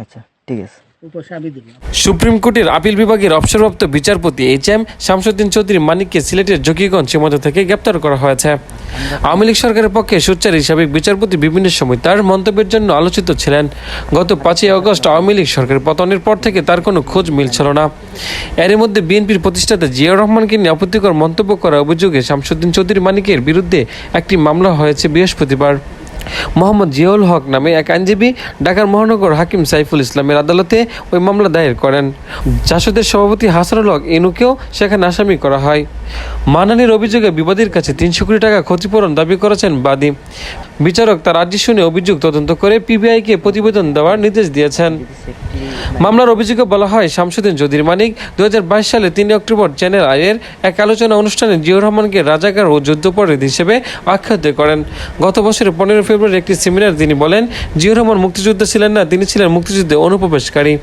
আচ্ছা ঠিক আছে। সুপ্রিম কোর্টের আপিল বিভাগের অবসরপ্রাপ্ত বিচারপতি এইচ এম শামসুদ্দিন চৌধুরী মানিককে সিলেটের জকিগঞ্জ সীমান্ত থেকে গ্রেপ্তার করা হয়েছে। আওয়ামী লীগ সরকারের পক্ষে সোচ্চার হিসাবে বিচারপতি বিভিন্ন সময় তার মন্তব্যের জন্য আলোচিত ছিলেন। গত পাঁচই আগস্ট আওয়ামী লীগ সরকারের পতনের পর থেকে তার কোনো খোঁজ মিলছিল না। এর মধ্যে বিএনপির প্রতিষ্ঠাতা জিয়াউর রহমানকে নিয়ে আপত্তিকর মন্তব্য করার অভিযোগে শামসুদ্দিন চৌধুরী মানিকের বিরুদ্ধে একটি মামলা হয়েছে বৃহস্পতিবার। মোহাম্মদ জিয়াউল হক নামে এক আইনজীবী ঢাকার মহানগর হাকিম সাইফুল ইসলামের আদালতে ওই মামলা দায়ের করেন। জাসদের সভাপতি হাসানুল হক এনুকেও সেখানে আসামি করা হয়। মানানির অভিযোগে বিবাদীর কাছে তিনশো কোটি টাকা ক্ষতিপূরণ দাবি করেছেন বাদী। বিচারক তার আর্জি শুনে অভিযোগ তদন্ত করে পিবিআইকে প্রতিবেদন দেওয়ার নির্দেশ দিয়েছেন। মামলার অভিযোগে বলা হয়, শামসুদ্দিন জদির মানিক দু হাজার বাইশ সালে তিন অক্টোবর চ্যানেল আইয়ের এক আলোচনা অনুষ্ঠানে জিয়র রহমানকে রাজাকার ও যুদ্ধপরাধী হিসেবে আখ্যাত করেন। গত বছরের পনেরো ফেব্রুয়ারি একটি সেমিনার তিনি বলেন জিয়র রহমান মুক্তিযোদ্ধা ছিলেন না, তিনি ছিলেন মুক্তিযুদ্ধে অনুপ্রবেশকারী।